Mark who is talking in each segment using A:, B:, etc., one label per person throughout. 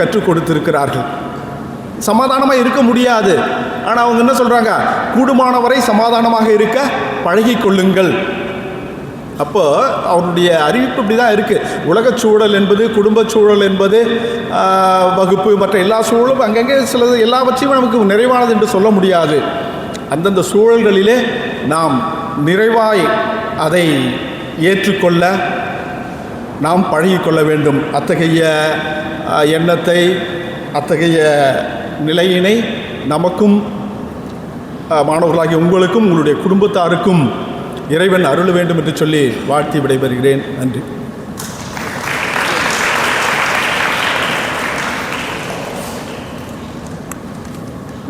A: கற்றுக் கொடுத்திருக்கிறார்கள். சமாதானமாக இருக்க முடியாது. ஆனால் அவங்க என்ன சொல்கிறாங்க கூடுமானவரை சமாதானமாக இருக்க பழகி கொள்ளுங்கள். அப்போ அவருடைய அறிவிப்பு இப்படி தான் இருக்குது உலகச் சூழல் என்பது குடும்பச் சூழல் என்பது வகுப்பு மற்ற எல்லா சூழலும் அங்கங்கே சிலது எல்லாவற்றையும் நமக்கு நிறைவானது என்று சொல்ல முடியாது. அந்தந்த சூழல்களிலே நாம் நிறைவாய் அதை ஏற்றுக்கொள்ள நாம் பழகிக்கொள்ள வேண்டும். அத்தகைய எண்ணத்தை அத்தகைய நிலையினை நமக்கும் மாணவர்களாகிய உங்களுக்கும் உங்களுடைய குடும்பத்தாருக்கும் இறைவன் அருள வேண்டும் என்று சொல்லி வாழ்த்தி விடைபெறுகிறேன். நன்றி.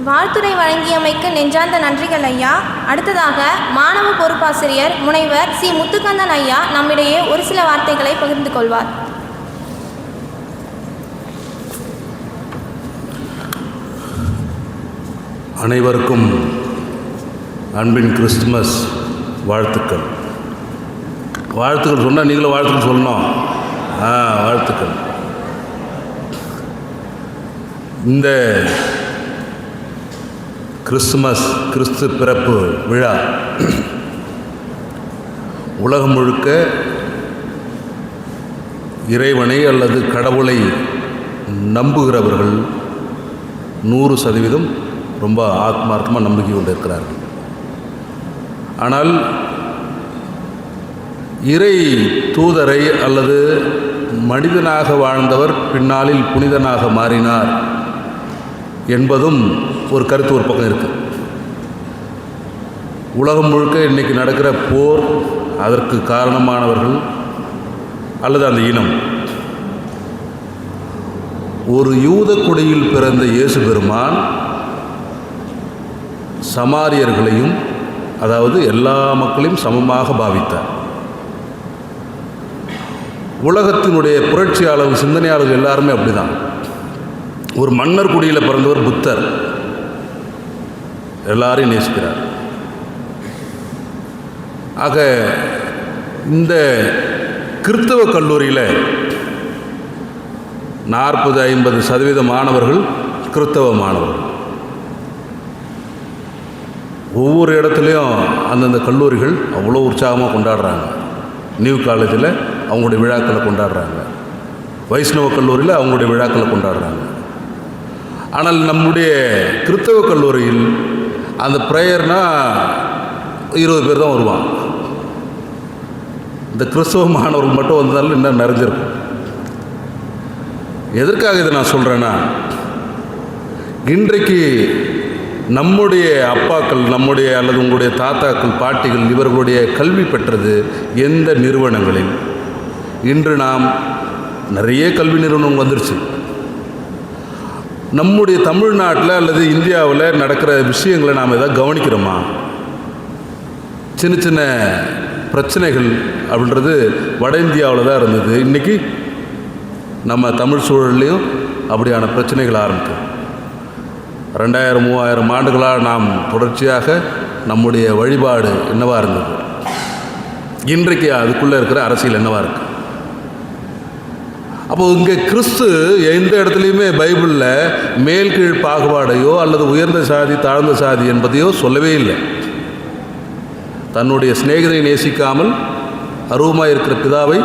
B: வாழ்த்துரை வழங்கியமைக்கு நெஞ்சார்ந்த நன்றிகள் ஐயா. அடுத்ததாக மாணவ பொறுப்பாசிரியர் முனைவர் சி. முத்துக்கந்தன் ஐயா நம்மிடையே ஒரு சில வார்த்தைகளை பகிர்ந்து கொள்வார்.
C: அனைவருக்கும் அன்பின் கிறிஸ்துமஸ் வாழ்த்துக்கள். வாழ்த்துக்கள் சொன்னால் நீங்களும் வாழ்த்துக்கள் சொல்லணும். ஆ வாழ்த்துக்கள். இந்த கிறிஸ்துமஸ் கிறிஸ்து பிறப்பு விழா உலகம் முழுக்க இறைவனை அல்லது கடவுளை நம்புகிறவர்கள் நூறு சதவீதம் ரொம்ப ஆத்மார்த்தமாக நம்பிக்கை கொண்டு இருக்கிறார்கள். ஆனால் இறை தூதரை அல்லது மனிதனாக வாழ்ந்தவர் பின்னாளில் புனிதனாக மாறினார் என்பதும் ஒரு கருத்து ஒரு பக்கம் இருக்குது உலகம் முழுக்க இன்றைக்கி நடக்கிற போர் அதற்கு காரணமானவர்கள் அல்லது அந்த இனம். ஒரு யூத குடியில் பிறந்த இயேசு பெருமான் சமாரியர்களையும் அதாவது எல்லா மக்களையும் சமமாக பாவித்தார். உலகத்தினுடைய புரட்சியாளர்கள் சிந்தனையாளர்கள் எல்லாருமே அப்படிதான். ஒரு மன்னர் குடியில் பிறந்தவர் புத்தர். எல்லாரையும் நேசிக்கிறார். ஆக இந்த கிறித்தவ கல்லூரியில் நாற்பது ஐம்பது சதவீத மாணவர்கள் கிறிஸ்தவ மாணவர்கள். ஒவ்வொரு இடத்துலையும் அந்தந்த கல்லூரிகள் அவ்வளோ உற்சாகமாக கொண்டாடுறாங்க. நியூ காலேஜில் அவங்களுடைய விழாக்களை கொண்டாடுறாங்க. வைஷ்ணவ கல்லூரியில் அவங்களுடைய விழாக்களை கொண்டாடுறாங்க. ஆனால் நம்முடைய கிறித்தவ கல்லூரியில் அந்த ப்ரேயர்னால் இருபது பேர் தான் வருவான் இந்த கிறிஸ்தவ மாணவர்கள் மட்டும் வந்தாலும் இன்னும் நிறைஞ்சிருக்கும். எதற்காக இதை நான் சொல்கிறேன்னா இன்றைக்கு நம்முடைய அப்பாக்கள் நம்முடைய அல்லது உங்களுடைய தாத்தாக்கள் பாட்டிகள் இவர்களுடைய கல்வி பெற்றது எந்த நிறுவனங்களில்? இன்று நாம் நிறைய கல்வி நிறுவனம் வந்துருச்சு. நம்முடைய தமிழ்நாட்டில் அல்லது இந்தியாவில் நடக்கிற விஷயங்களை நாம் எதாவது கவனிக்கிறோமா? சின்ன சின்ன பிரச்சனைகள் அப்படின்றது வட இந்தியாவில் தான் இருந்தது. இன்றைக்கி நம்ம தமிழ் சூழல்லையும் அப்படியான பிரச்சனைகள் ஆரம்பிக்கும் ரெண்டாயிரம் மூவாயிரம் ஆண்டுகளாக நாம் தொடர்ச்சியாக நம்முடைய வழிபாடு என்னவாக இருந்தது? இன்றைக்கு அதுக்குள்ளே இருக்கிற அரசியல் என்னவாக இருக்குது அப்போ இங்கே கிறிஸ்து எந்த இடத்துலையுமே பைபிளில் மேல் கீழ் பாகுபாடையோ அல்லது உயர்ந்த சாதி தாழ்ந்த சாதி என்பதையோ சொல்லவே இல்லை. தன்னுடைய சிநேகிதனை நேசிக்காமல் அருவமாக இருக்கிற பிதாவை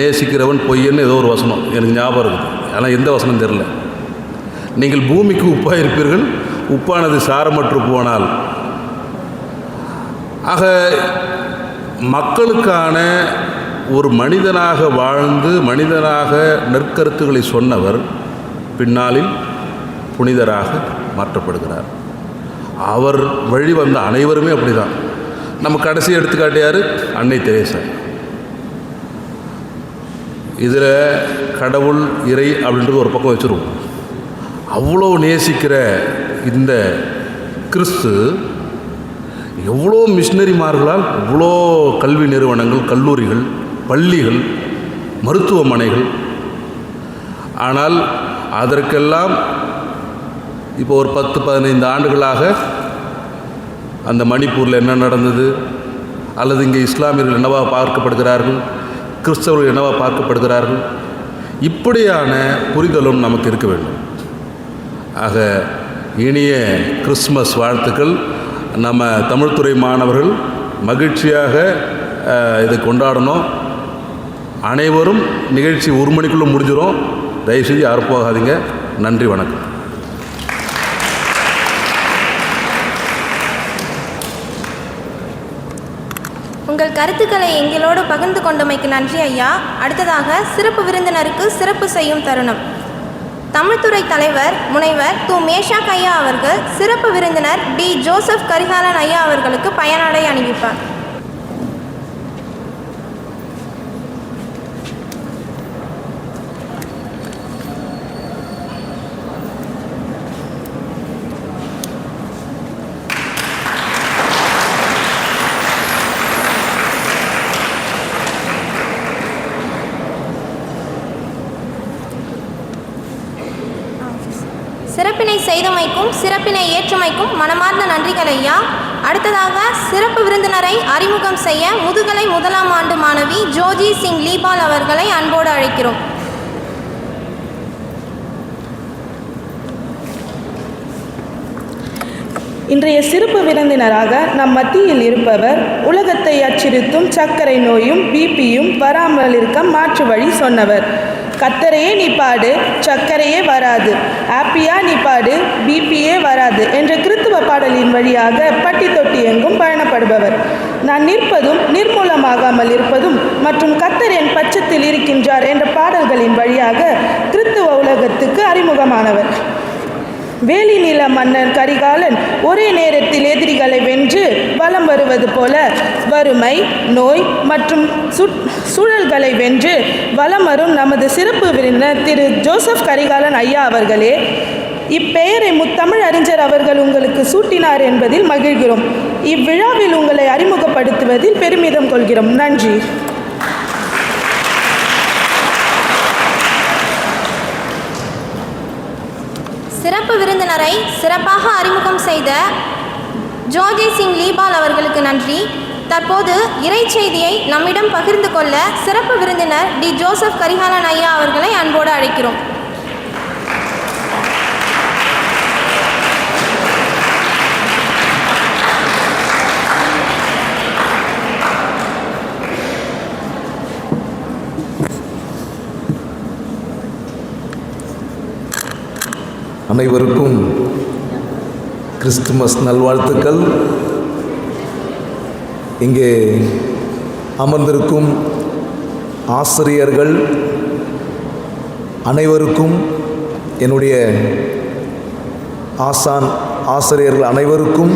C: நேசிக்கிறவன் பொய்யன்னு ஏதோ ஒரு வசனம் எனக்கு ஞாபகம் இருக்குது. ஆனால் எந்த வசனம் தெரில நீங்கள் பூமிக்கு உப்பாக இருப்பீர்கள் உப்பானது சாரமற்று போனால். ஆக மக்களுக்கான ஒரு மனிதனாக வாழ்ந்து மனிதனாக நற்கருத்துக்களை சொன்னவர் பின்னாளில் புனிதராக மாற்றப்படுகிறார். அவர் வழி வந்த அனைவருமே அப்படிதான். நம்ம கடைசி எடுத்துக்காட்டியார் அன்னை தெரேசா. இதில் கடவுள் இறை அப்படின்றது ஒரு பக்கம் வச்சுருவோம். அவ்வளோ நேசிக்கிற இந்த கிறிஸ்து எவ்வளோ மிஷினரிமார்களால் இவ்வளோ கல்வி நிறுவனங்கள் கல்லூரிகள் பள்ளிகள் மருத்துவமனைகள். ஆனால் அதற்கெல்லாம் இப்போ ஒரு பத்து பதினைந்து ஆண்டுகளாக அந்த மணிப்பூரில் என்ன நடந்தது? அல்லது இங்கே இஸ்லாமியர்கள் என்னவா பார்க்கப்படுகிறார்கள்? கிறிஸ்தவர்கள் என்னவா பார்க்கப்படுகிறார்கள்? இப்படியான புரிதலும் நமக்கு இருக்க வேண்டும். ஆக இனிய கிறிஸ்மஸ் வாழ்த்துக்கள். நம்ம தமிழ்துறை மாணவர்கள் மகிழ்ச்சியாக இதை கொண்டாடணும். அனைவரும் நிகழ்ச்சி ஒரு மணிக்குள்ளே முடிஞ்சிடும் தயவுசெய்து யாரும் போகாதீங்க. நன்றி வணக்கம்.
B: உங்கள் கருத்துக்களை எங்களோடு பகிர்ந்து கொண்டமைக்கு நன்றி ஐயா. அடுத்ததாக சிறப்பு விருந்தினருக்கு சிறப்பு செய்யும் தருணம். தமிழ்துறை தலைவர் முனைவர் து. மேஷாக் ஐயா அவர்கள் சிறப்பு விருந்தினர் டி. ஜோசப் கரிகாலன் ஐயா அவர்களுக்கு பயனாடை அணிவிப்பார். சிறப்பினை செய்தமைக்கும் சிறப்பினை ஏற்றுமைக்கும் மனமார்ந்த நன்றிகள் ஐயா. அடுத்ததாக சிறப்பு விருந்தினரை அறிமுகம் செய்ய முதுகலை முதலாம் ஆண்டு மாணவி ஜோஜி சிங் லீபால் அவர்களை அன்போடு அழைக்கிறோம்.
D: இன்றைய சிறப்பு விருந்தினராக நம் மத்தியில் இருப்பவர் உலகத்தை அச்சுறுத்தும் சர்க்கரை நோயும் பிபியும் வராமல் இருக்க மாற்று வழி சொன்னவர். கத்தரையே நீ பாடு சர்க்கரையே வராது. ஆப்பியா நீ பாடு பிபியே வராது என்ற கிறித்துவ பாடலின் வழியாக பட்டி தொட்டி எங்கும் பயணப்படுபவர். நான் நிற்பதும் நிர்மூலமாகாமல் இருப்பதும் மற்றும் கத்தர் என் பட்சத்தில் இருக்கின்றார் என்ற பாடல்களின் வழியாக கிறித்துவ உலகத்துக்கு அறிமுகமானவர். வேலி நில மன்னன் கரிகாலன் ஒரே நேரத்தில் எதிரிகளை வென்று வலம் வருவது போல வறுமை நோய் மற்றும் சூழல்களை வென்று வலம் வரும் நமது சிறப்பு விருந்தினர் திரு ஜோசப் கரிகாலன் ஐயா அவர்களே. இப்பெயரை முத்தமிழ் அறிஞர் அவர்கள் உங்களுக்கு சூட்டினார் என்பதில் மகிழ்கிறோம். இவ்விழாவில் உங்களை அறிமுகப்படுத்துவதில் பெருமிதம் கொள்கிறோம். நன்றி.
B: சிறப்பு சிறப்பாக அறிமுகம் செய்த ஜோஜி சிங் லீபால் அவர்களுக்கு நன்றி. தற்போது இறை செய்தியை நம்மிடம் பகிர்ந்து கொள்ள சிறப்பு விருந்தினர் டி. ஜோசப் கரிகாலன் ஐயா அவர்களை அன்போடு அழைக்கிறோம்.
E: அனைவருக்கும் கிறிஸ்துமஸ் நல்வாழ்த்துக்கள். இங்கே அமர்ந்திருக்கும் ஆசிரியர்கள் அனைவருக்கும் என்னுடைய ஆசான் ஆசிரியர்கள் அனைவருக்கும்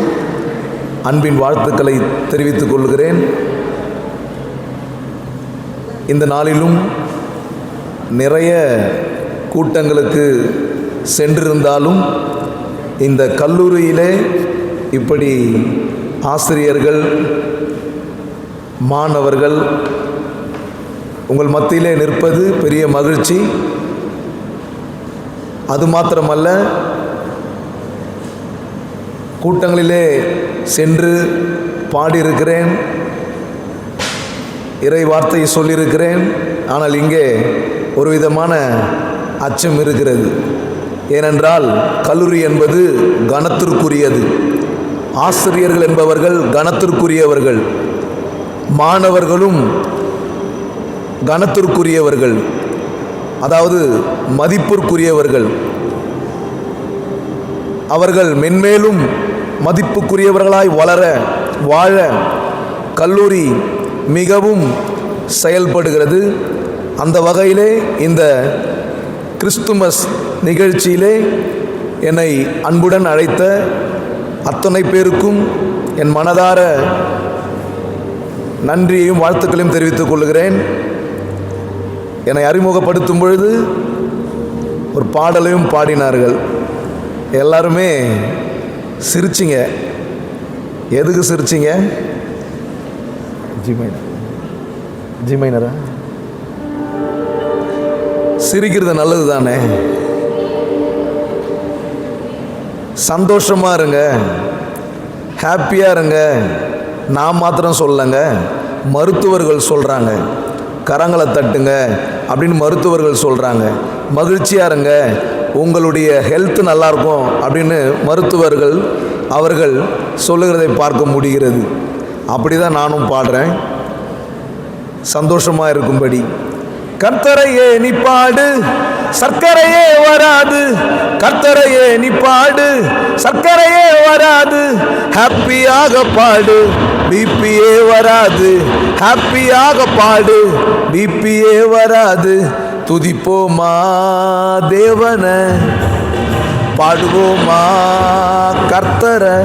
E: அன்பின் வாழ்த்துக்களை தெரிவித்துக் கொள்கிறேன். இந்த நாளிலும் நிறைய கூட்டங்களுக்கு சென்றிருந்தாலும் இந்த கல்லூரியிலே இப்படி ஆசிரியர்கள் மாணவர்கள் உங்கள் மத்தியிலே நிற்பது பெரிய மகிழ்ச்சி. அது மாத்திரமல்ல கூட்டங்களிலே சென்று பாடியிருக்கிறேன் இறை வார்த்தையை சொல்லியிருக்கிறேன். ஆனால் இங்கே ஒரு விதமான அச்சம் இருக்கிறது. ஏனென்றால் கல்லூரி என்பது கனத்திற்குரியது. ஆசிரியர்கள் என்பவர்கள் கனத்திற்குரியவர்கள். மாணவர்களும் கனத்திற்குரியவர்கள். அதாவது மதிப்பிற்குரியவர்கள். அவர்கள் மென்மேலும் மதிப்புக்குரியவர்களாய் வளர வாழ கல்லூரி மிகவும் செயல்படுகிறது. அந்த வகையிலே இந்த கிறிஸ்துமஸ் நிகழ்ச்சியிலே என்னை அன்புடன் அழைத்த அத்தனை பேருக்கும் என் மனதார நன்றியையும் வாழ்த்துக்களையும் தெரிவித்துக் கொள்கிறேன். என்னை அறிமுகப்படுத்தும் பொழுது ஒரு பாடலையும் பாடினார்கள். எல்லாருமே சிரிச்சிங்க. எதுக்கு சிரிச்சிங்க? ஜிமைனர் ஜிமைனரா சிரிக்கிறது நல்லது தானே? சந்தோஷமாக இருங்க. ஹாப்பியாக இருங்க. நான் மாத்திரம் சொல்லலைங்க. மருத்துவர்கள் சொல்கிறாங்க கரங்களை தட்டுங்க அப்படின்னு மருத்துவர்கள் சொல்கிறாங்க மகிழ்ச்சியாக இருங்க. உங்களுடைய ஹெல்த் நல்லாயிருக்கும் அப்படின்னு மருத்துவர்கள் அவர்கள் சொல்லுகிறதை பார்க்க முடிகிறது. அப்படி தான் நானும் பாடுறேன். சந்தோஷமாக இருக்கும்படி. கர்த்தரையே நீ பாடு சர்க்கரையே வராது. கர்த்தரையே நிப்பாடு பாடு சர்க்கரையே வராது. ஹாப்பியாக பாடு பிபியே வராது. ஹாப்பியாக பாடு பிபியே வராது. துதிப்போமா தேவன? பாடுவோமா கர்த்தரை?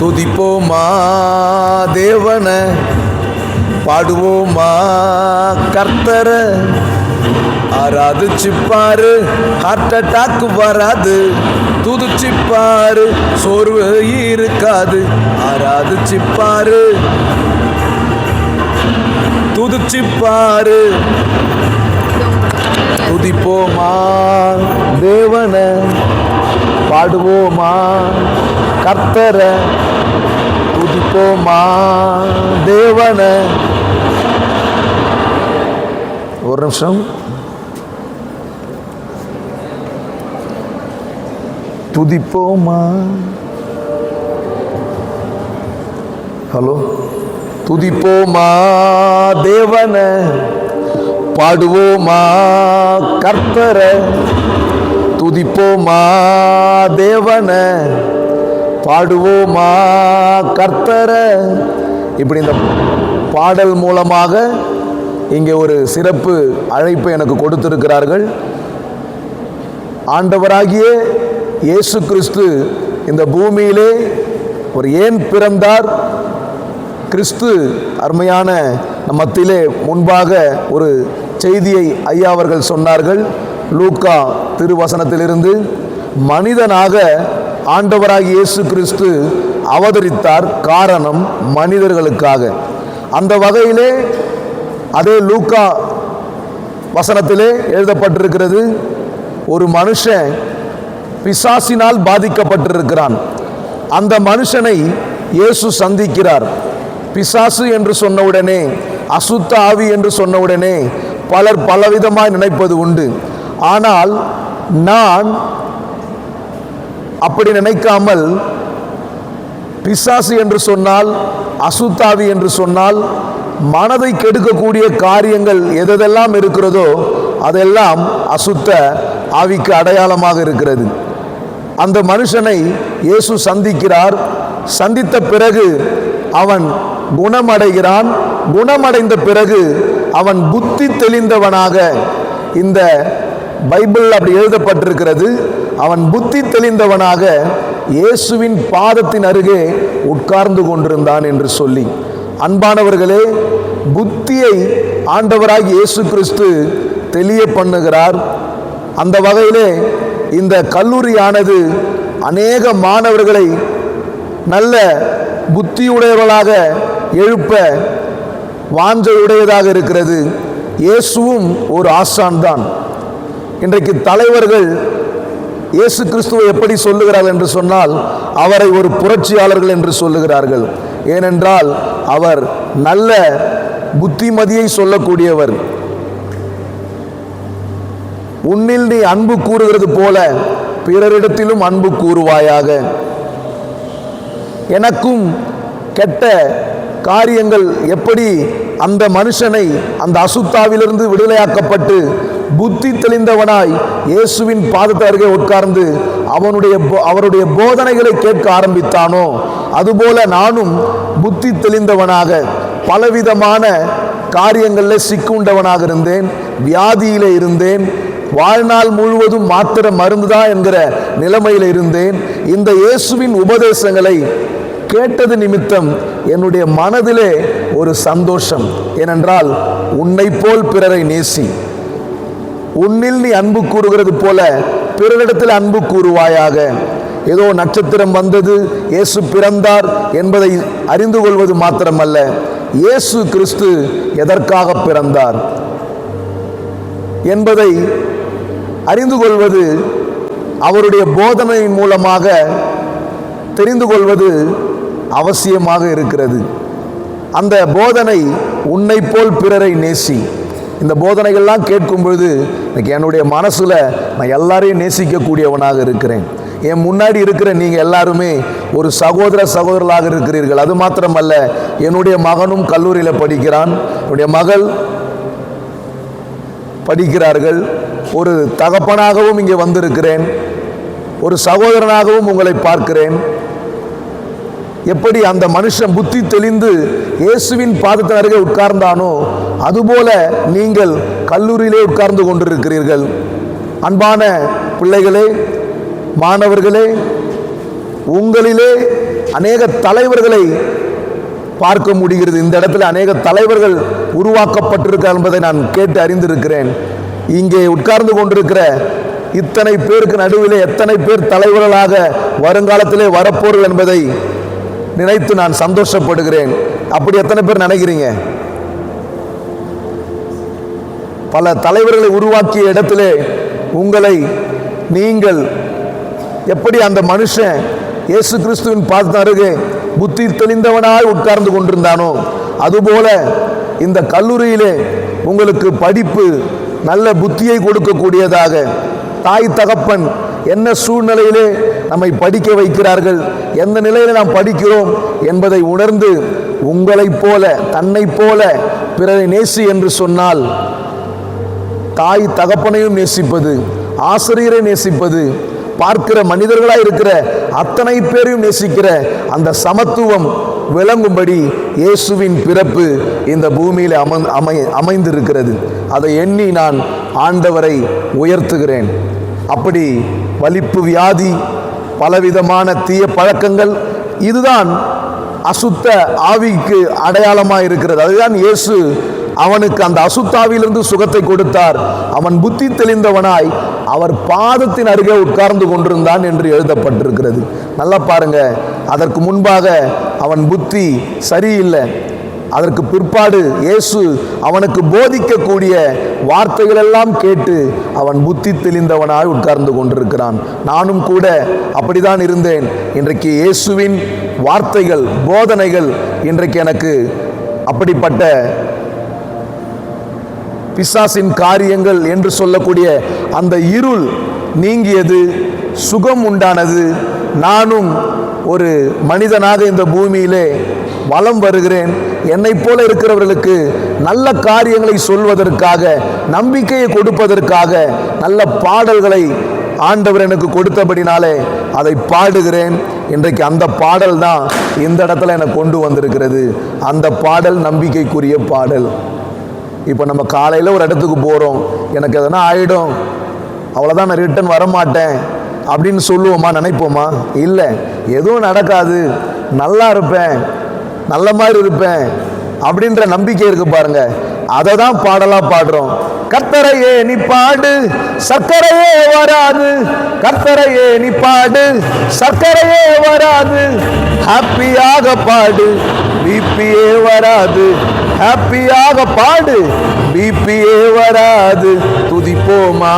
E: துதிப்போமா தேவன? பாடுவோமா? கர்த்தர ஆராதிச்சு பாரு. ஹார்ட் அட்டாக் வராது. துதிச்சு பாரு. சோர்வு இருக்காது. ஆராதிச்சு பாரு. துதிச்சு பாரு. துதிப்போமா? தேவன பாடுவோமா? கர்த்தரை துதிப்போமா தேவன? ஒரு நிமிஷம். துதிப்போமா? ஹலோ? துதிப்போமா தேவன? பாடுவோமா கர்த்தர? துதிப்போமா தேவனை? பாடுவோமா கர்த்தர? இப்படி இந்த பாடல் மூலமாக இங்கே ஒரு சிறப்பு அழைப்பை எனக்கு கொடுத்திருக்கிறார்கள். ஆண்டவராகிய இயேசு கிறிஸ்து இந்த பூமியிலே ஒரு ஏன் பிறந்தார்? கிறிஸ்து அருமையான நம்மத்திலே முன்பாக ஒரு செய்தியை ஐயா அவர்கள் சொன்னார்கள். லூக்கா திருவசனத்திலிருந்து மனிதனாக ஆண்டவராக இயேசு கிறிஸ்து அவதரித்தார் காரணம் மனிதர்களுக்காக. அந்த வகையிலே அதே லூக்கா வசனத்திலே எழுதப்பட்டிருக்கிறது ஒரு மனுஷன் பிசாசினால் பாதிக்கப்பட்டிருக்கிறான். அந்த மனுஷனை இயேசு சந்திக்கிறார். பிசாசு என்று சொன்னவுடனே அசுத்த ஆவி என்று சொன்னவுடனே பலர் பலவிதமாய் நினைப்பது உண்டு. ஆனால் நான் அப்படி நினைக்காமல் பிசாசு என்று சொன்னால் அசுத்தாவி என்று சொன்னால் மனதை கெடுக்கக்கூடிய காரியங்கள் எதெல்லாம் இருக்கிறதோ அதெல்லாம் அசுத்த ஆவிக்கு அடையாளமாக இருக்கிறது. அந்த மனுஷனை இயேசு சந்திக்கிறார். சந்தித்த பிறகு அவன் குணமடைகிறான். குணமடைந்த பிறகு அவன் புத்தி தெளிந்தவனாக இந்த பைபிள் அப்படி எழுதப்பட்டிருக்கிறது. அவன் புத்தி தெளிந்தவனாக இயேசுவின் பாதத்தின் அருகே உட்கார்ந்து கொண்டிருந்தான் என்று சொல்லி. அன்பானவர்களே புத்தியை ஆண்டவராகி இயேசு கிறிஸ்து தெளிய பண்ணுகிறார். அந்த வகையிலே இந்த கல்லூரியானது அநேக மாணவர்களை நல்ல புத்தியுடையவர்களாக எழுப்ப வாஞ்சையுடையதாக இருக்கிறது. இயேசுவும் ஒரு ஆசான் தான். இன்றைக்கு தலைவர்கள் இயேசு கிறிஸ்துவை எப்படி சொல்லுகிறார்கள் என்று சொன்னால் அவரை ஒரு புரட்சியாளர்கள் என்று சொல்லுகிறார்கள். ஏனென்றால் அவர் நல்ல புத்திமதியை சொல்லக்கூடியவர். உன்னில் நீ அன்பு கூறுகிறது போல பிறரிடத்திலும் அன்பு கூறுவாயாக. எனக்கும் கெட்ட காரியங்கள் எப்படி அந்த மனுஷனை அந்த அசுத்தாவிலிருந்து விடுதலையாக்கப்பட்டு புத்தி தெளிந்தவனாய் இயேசுவின் பாதத்தை அருகே உட்கார்ந்து அவனுடைய அவருடைய போதனைகளை கேட்க ஆரம்பித்தானோ? அதுபோல நானும் புத்தி தெளிந்தவனாக பலவிதமான காரியங்களில் சிக்குண்டவனாக இருந்தேன் வியாதியில் இருந்தேன் வாழ்நாள் முழுவதும் மாத்திர மருந்துதான் என்கிற நிலைமையில் இருந்தேன். இந்த இயேசுவின் உபதேசங்களை கேட்டது நிமித்தம் என்னுடைய மனதிலே ஒரு சந்தோஷம். ஏனென்றால் உன்னை போல் பிறரை நேசி. உன்னில் நீ அன்பு கூறுகிறது போல பிறரிடத்தில் அன்பு கூறுவாயாக. ஏதோ நட்சத்திரம் வந்தது இயேசு பிறந்தார் என்பதை அறிந்து கொள்வது மாத்திரமல்ல. இயேசு கிறிஸ்து எதற்காக பிறந்தார் என்பதை அறிந்து கொள்வது அவருடைய போதனையின் மூலமாக தெரிந்து கொள்வது அவசியமாக இருக்கிறது. அந்த போதனை உன்னை போல் பிறரை நேசி. இந்த போதனைகள்லாம் கேட்கும் பொழுது எனக்கு என்னுடைய மனசில் நான் எல்லாரையும் நேசிக்கக்கூடியவனாக இருக்கிறேன். என் முன்னாடி இருக்கிற நீங்கள் எல்லாருமே ஒரு சகோதர சகோதரர்களாக இருக்கிறீர்கள். அது மாத்திரமல்ல என்னுடைய மகனும் கல்லூரியில் படிக்கிறான். என்னுடைய மகள் படிக்கிறார்கள். ஒரு தகப்பனாகவும் இங்கே வந்திருக்கிறேன். ஒரு சகோதரனாகவும் உங்களை பார்க்கிறேன். எப்படி அந்த மனுஷன் புத்தி தெளிந்து இயேசுவின் பாதத்தின் அருகே உட்கார்ந்தானோ அதுபோல நீங்கள் கல்லூரியிலே உட்கார்ந்து கொண்டிருக்கிறீர்கள். அன்பான பிள்ளைகளே மாணவர்களே உங்களிலே அநேக தலைவர்களை பார்க்க முடிகிறது. இந்த இடத்துல அநேக தலைவர்கள் உருவாக்கப்பட்டிருக்க என்பதை நான் கேட்டு அறிந்திருக்கிறேன். இங்கே உட்கார்ந்து கொண்டிருக்கிற இத்தனை பேருக்கு நடுவிலே எத்தனை பேர் தலைவர்களாக வருங்காலத்திலே வரப்போர்கள் என்பதை நினைத்து நான் சந்தோஷப்படுகிறேன். அப்படி எத்தனை பேர் நினைக்கிறீங்க? பல தலைவர்களை உருவாக்கிய இடத்திலே உங்களை நீங்கள் எப்படி அந்த மனுஷன் இயேசு கிறிஸ்துவின் பாதத்து அருகே புத்தி தெளிந்தவனாய் உட்கார்ந்து கொண்டிருந்தானோ அதுபோல இந்த கல்லூரியிலே உங்களுக்கு படிப்பு நல்ல புத்தியை கொடுக்கக்கூடியதாக தாய் தகப்பன் என்ன சூழ்நிலையிலே நம்மை படிக்க வைக்கிறார்கள்? எந்த நிலையில் நாம் படிக்கிறோம் என்பதை உணர்ந்து உங்களைப் போல தன்னைப் போல பிறரை நேசி என்று சொன்னால் தாய் தகப்பனையும் நேசிப்பது ஆசிரியரை நேசிப்பது பார்க்கிற மனிதர்களாக இருக்கிற அத்தனை பேரையும் நேசிக்கிற அந்த சமத்துவம் விளங்கும்படி இயேசுவின் பிறப்பு இந்த பூமியில் அமை அமை அமைந்திருக்கிறது. அதை எண்ணி நான் ஆண்டவரை உயர்த்துகிறேன். அப்படி வலிப்பு வியாதி பலவிதமான தீய பழக்கங்கள் இதுதான் அசுத்த ஆவிக்கு அடையாளமாக இருக்கிறது. அதுதான் இயேசு அவனுக்கு அந்த அசுத்தாவிலிருந்து சுகத்தை கொடுத்தார். அவன் புத்தி தெளிந்தவனாய் அவர் பாதத்தின் அருகே உட்கார்ந்து கொண்டிருந்தான் என்று எழுதப்பட்டிருக்கிறது. நல்லா பாருங்க. அதற்கு முன்பாக அவன் புத்தி சரியில்லை. அதற்கு பிற்பாடு இயேசு அவனுக்கு போதிக்கக்கூடிய வார்த்தைகளெல்லாம் கேட்டு அவன் புத்தி தெளிந்தவனாய் உட்கார்ந்து கொண்டிருக்கிறான். நானும் கூட அப்படிதான் இருந்தேன். இன்றைக்கு இயேசுவின் வார்த்தைகள் போதனைகள் இன்றைக்கு எனக்கு அப்படிப்பட்ட பிசாசின் காரியங்கள் என்று சொல்லக்கூடிய அந்த இருள் நீங்கியது சுகம் உண்டானது. நானும் ஒரு மனிதனாக இந்த பூமியிலே வலம் வருகிறேன். என்னை போல இருக்கிறவர்களுக்கு நல்ல காரியங்களை சொல்வதற்காக நம்பிக்கையை கொடுப்பதற்காக நல்ல பாடல்களை ஆண்டவர் எனக்கு கொடுத்தபடினாலே அதை பாடுகிறேன். இன்றைக்கு அந்த பாடல் தான் இந்த இடத்துல எனக்கு கொண்டு வந்திருக்கிறது. அந்த பாடல் நம்பிக்கைக்குரிய பாடல். இப்போ நம்ம காலையில் ஒரு இடத்துக்கு போகிறோம் எனக்கு எதனா ஆகிடும் அவ்வளோதான் நான் ரிட்டன் வரமாட்டேன் அப்படின்னு சொல்லுவோமா நினைப்போமா? இல்லை. எதுவும் நடக்காது. நல்லா இருப்பேன். நல்ல மாதிரி இருப்பேன். அப்படின்ற நம்பிக்கை இருக்கு பாருங்க. அதை தான் பாடலாம் பாடுறோம். கர்த்தரையே நீ பாடு. சர்க்கரையே வராது. கர்த்தரையே நீ பாடு. சர்க்கரையே வராது. ஹாப்பியாக பாடு. பிபியே வராது. ஹாப்பியாக பாடு. பிபியே வராது. துதிப்போமா?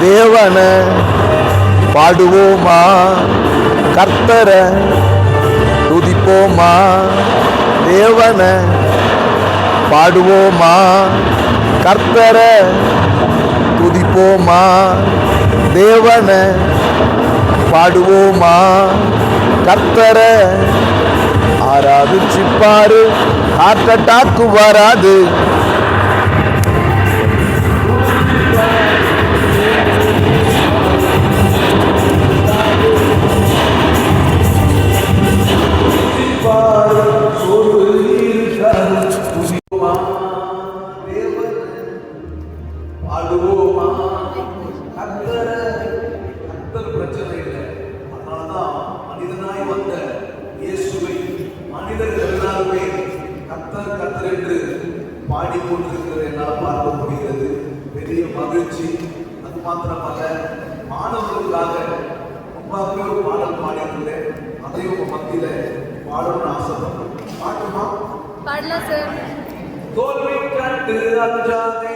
E: தேவன பாடுவோமா? கர்த்தர துதிப்போமா? தேவன பாடுவோமா? கர்த்தர துதிப்போமா? தேவன பாடுவோமா? கர்த்தர ஆராதிச்சுப்பாரு ஹார்ட் அட்டாக்கு வராது.
B: பாடலாம் சார்
E: தோல்வி கண்டு அஞ்சாதே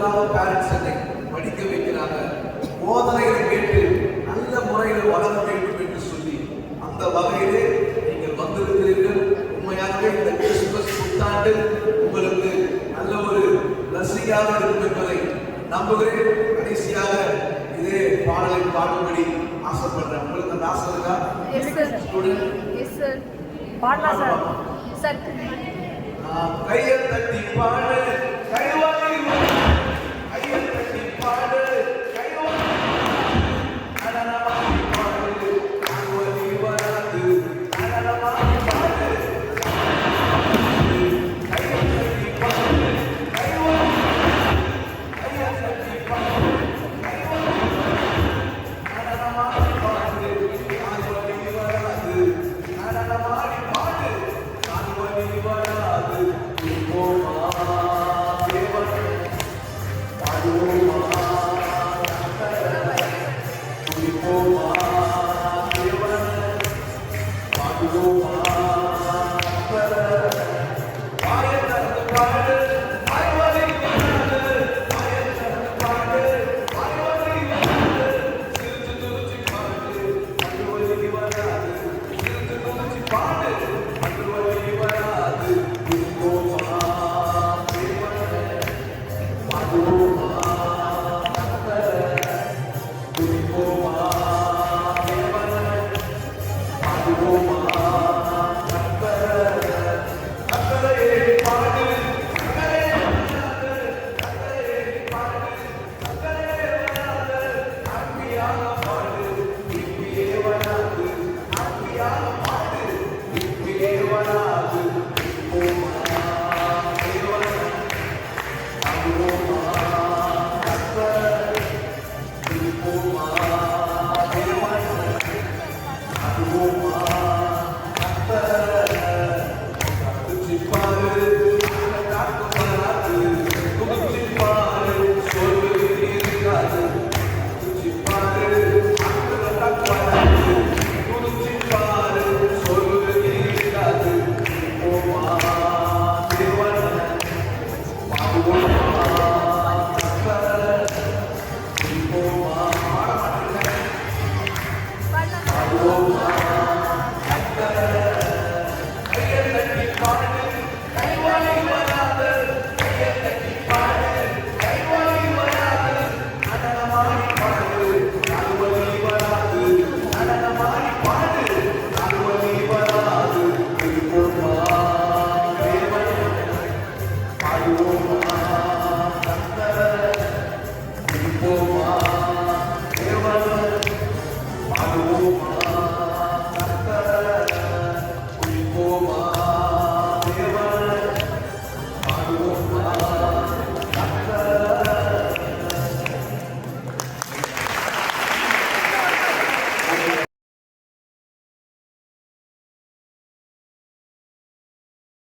E: பேரண்ட்ஸ் பேரண்ட்ஸை படிக்க வைக்கிறாங்க. போதனைகளை கேட்டு நல்ல முறையில் வளர வேண்டும் என்று சொல்லி அந்த வகையிலே நீங்கள் வந்திருக்கிறீர்கள். உண்மையாகவே இந்த கிறிஸ்துமஸ் புத்தாண்டு உங்களுக்கு நல்ல ஒரு ரசிகாக இருக்கும் என்பதை நம்புகிறேன். கடைசியாக இதே பாடலை பாடும்படி ஆசைப்படுறேன். உங்களுக்கு அந்த ஆசை இருக்கா?
F: பாடலாம்
E: கையை தட்டி பாடு. கைவாடி